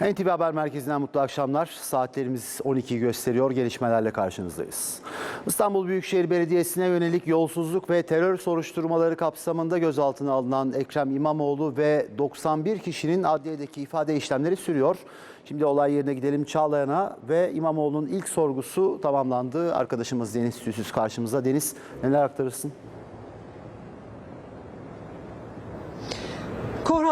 NTV Haber Merkezi'nden mutlu akşamlar. Saatlerimiz 12 gösteriyor. Gelişmelerle karşınızdayız. İstanbul Büyükşehir Belediyesi'ne yönelik yolsuzluk ve terör soruşturmaları kapsamında gözaltına alınan Ekrem İmamoğlu ve 91 kişinin adliyedeki ifade işlemleri sürüyor. Şimdi olay yerine gidelim Çağlayan'a ve İmamoğlu'nun ilk sorgusu tamamlandı. Arkadaşımız Deniz Tüysüz karşımızda. Deniz neler aktarırsın?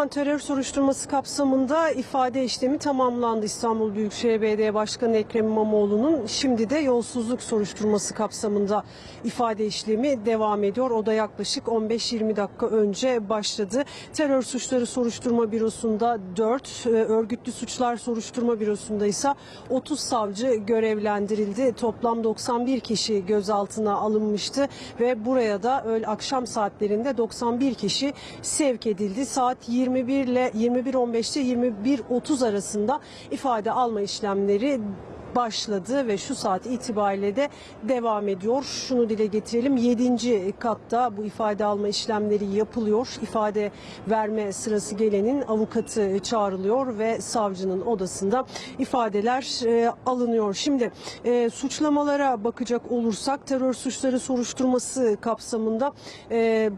Korhan terör soruşturması kapsamında ifade işlemi tamamlandı. İstanbul Büyükşehir Belediye Başkanı Ekrem İmamoğlu'nun şimdi de yolsuzluk soruşturması kapsamında ifade işlemi devam ediyor. O da yaklaşık 15-20 dakika önce başladı. Terör suçları soruşturma bürosunda 4, örgütlü suçlar soruşturma bürosunda ise 30 savcı görevlendirildi. Toplam 91 kişi gözaltına alınmıştı ve buraya da öğle akşam saatlerinde 91 kişi sevk edildi. Saat 21 ile 21.15'te 21.30 arasında ifade alma işlemleri başladı ve şu saat itibariyle de devam ediyor. Şunu dile getirelim 7. katta bu ifade alma işlemleri yapılıyor. İfade verme sırası gelenin avukatı çağrılıyor ve savcının odasında ifadeler e, alınıyor. Şimdi e, suçlamalara bakacak olursak terör suçları soruşturması kapsamında e,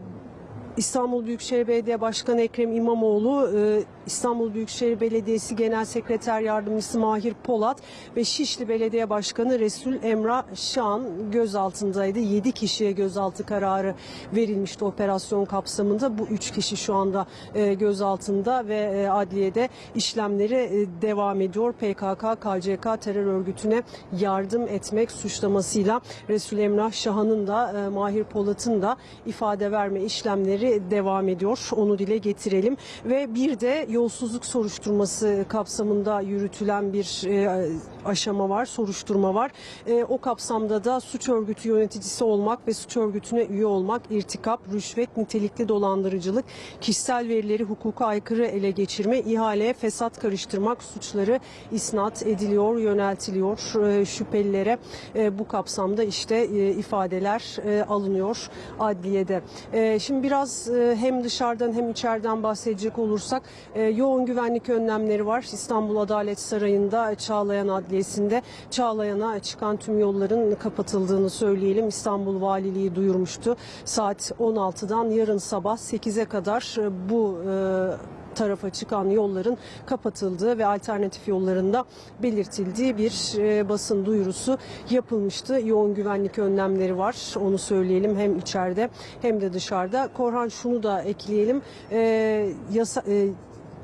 İstanbul Büyükşehir Belediye Başkanı Ekrem İmamoğlu, e, İstanbul Büyükşehir Belediyesi Genel Sekreter Yardımcısı Mahir Polat ve Şişli Belediye Başkanı Resul Emrah Şan gözaltındaydı. 7 kişiye gözaltı kararı verilmişti operasyon kapsamında. Bu 3 kişi şu anda e, gözaltında ve e, adliyede işlemleri e, devam ediyor. PKK, KCK terör örgütüne yardım etmek suçlamasıyla Resul Emrah Şahan'ın da Mahir Polat'ın da ifade verme işlemleri devam ediyor. Onu dile getirelim. Ve bir de yolsuzluk soruşturması kapsamında yürütülen bir e, aşama var, soruşturma var. E, o kapsamda da suç örgütü yöneticisi olmak ve suç örgütüne üye olmak, irtikap, rüşvet, nitelikli dolandırıcılık, kişisel verileri hukuka aykırı ele geçirme, ihaleye fesat karıştırmak suçları isnat ediliyor, yöneltiliyor e, şüphelilere. E, bu kapsamda işte e, ifadeler e, alınıyor adliyede. E, şimdi biraz e, hem dışarıdan hem içeriden bahsedecek olursak e, yoğun güvenlik önlemleri var. İstanbul Adalet Sarayı'nda Çağlayan Adliyesi'nde Çağlayan'a çıkan tüm yolların kapatıldığını söyleyelim. İstanbul Valiliği duyurmuştu. Saat 16'dan yarın sabah 8'e kadar e, bu e, tarafa çıkan yolların kapatıldığı ve alternatif yollarında belirtildiği bir e, basın duyurusu yapılmıştı. Yoğun güvenlik önlemleri var. Onu söyleyelim hem içeride hem de dışarıda. Korhan şunu da ekleyelim. E, yasa, e,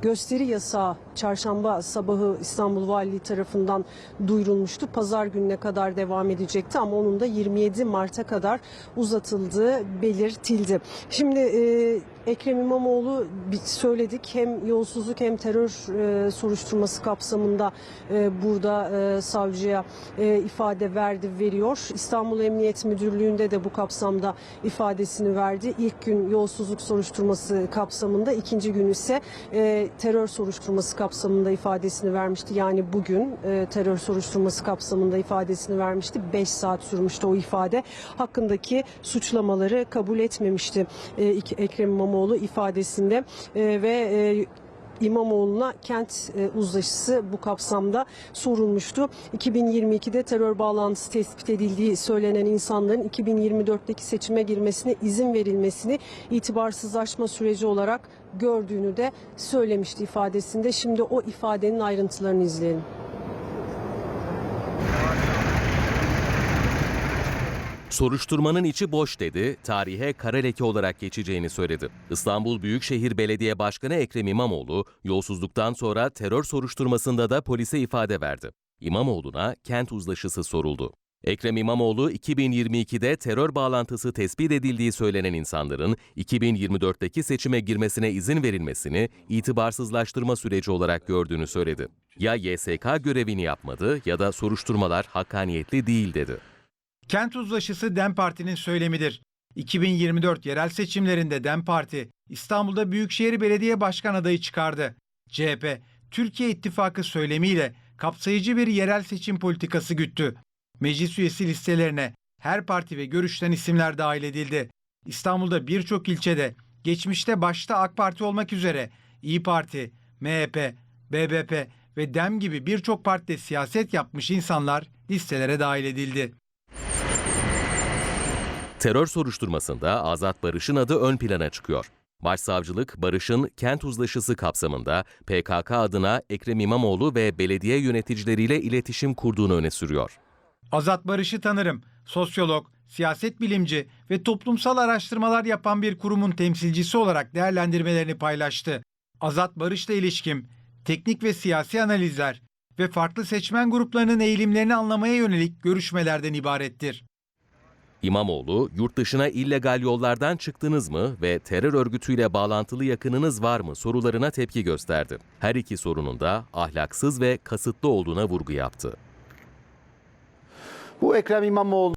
gösteri yasağı çarşamba sabahı İstanbul Valiliği tarafından duyurulmuştu. Pazar gününe kadar devam edecekti ama onun da 27 Mart'a kadar uzatıldığı belirtildi. Şimdi e, Ekrem İmamoğlu söyledik hem yolsuzluk hem terör e, soruşturması kapsamında e, burada e, savcıya e, ifade verdi veriyor. İstanbul Emniyet Müdürlüğü'nde de bu kapsamda ifadesini verdi. İlk gün yolsuzluk soruşturması kapsamında ikinci gün ise e, terör soruşturması kapsamında ifadesini vermişti. Yani bugün e, terör soruşturması kapsamında ifadesini vermişti. 5 saat sürmüştü o ifade. Hakkındaki suçlamaları kabul etmemişti e, Ekrem İmamoğlu ifadesinde e, ve e, İmamoğlu'na kent e, uzlaşısı bu kapsamda sorulmuştu. 2022'de terör bağlantısı tespit edildiği söylenen insanların 2024'teki seçime girmesine izin verilmesini itibarsızlaşma süreci olarak gördüğünü de söylemişti ifadesinde. Şimdi o ifadenin ayrıntılarını izleyelim. Soruşturmanın içi boş dedi, tarihe kara leke olarak geçeceğini söyledi. İstanbul Büyükşehir Belediye Başkanı Ekrem İmamoğlu, yolsuzluktan sonra terör soruşturmasında da polise ifade verdi. İmamoğlu'na kent uzlaşısı soruldu. Ekrem İmamoğlu 2022'de terör bağlantısı tespit edildiği söylenen insanların 2024'teki seçime girmesine izin verilmesini itibarsızlaştırma süreci olarak gördüğünü söyledi. Ya YSK görevini yapmadı ya da soruşturmalar hakkaniyetli değil dedi. Kent uzlaşısı DEM Parti'nin söylemidir. 2024 yerel seçimlerinde DEM Parti İstanbul'da Büyükşehir Belediye Başkan adayı çıkardı. CHP, Türkiye İttifakı söylemiyle kapsayıcı bir yerel seçim politikası güttü. Meclis üyesi listelerine her parti ve görüşten isimler dahil edildi. İstanbul'da birçok ilçede geçmişte başta AK Parti olmak üzere İyi Parti, MHP, BBP ve DEM gibi birçok partide siyaset yapmış insanlar listelere dahil edildi. Terör soruşturmasında Azat Barış'ın adı ön plana çıkıyor. Başsavcılık, Barış'ın kent uzlaşısı kapsamında PKK adına Ekrem İmamoğlu ve belediye yöneticileriyle iletişim kurduğunu öne sürüyor. Azat Barış'ı tanırım. Sosyolog, siyaset bilimci ve toplumsal araştırmalar yapan bir kurumun temsilcisi olarak değerlendirmelerini paylaştı. Azat Barış'la ilişkim, teknik ve siyasi analizler ve farklı seçmen gruplarının eğilimlerini anlamaya yönelik görüşmelerden ibarettir. İmamoğlu, yurt dışına illegal yollardan çıktınız mı ve terör örgütüyle bağlantılı yakınınız var mı sorularına tepki gösterdi. Her iki sorunun da ahlaksız ve kasıtlı olduğuna vurgu yaptı. Bu Ekrem İmamoğlu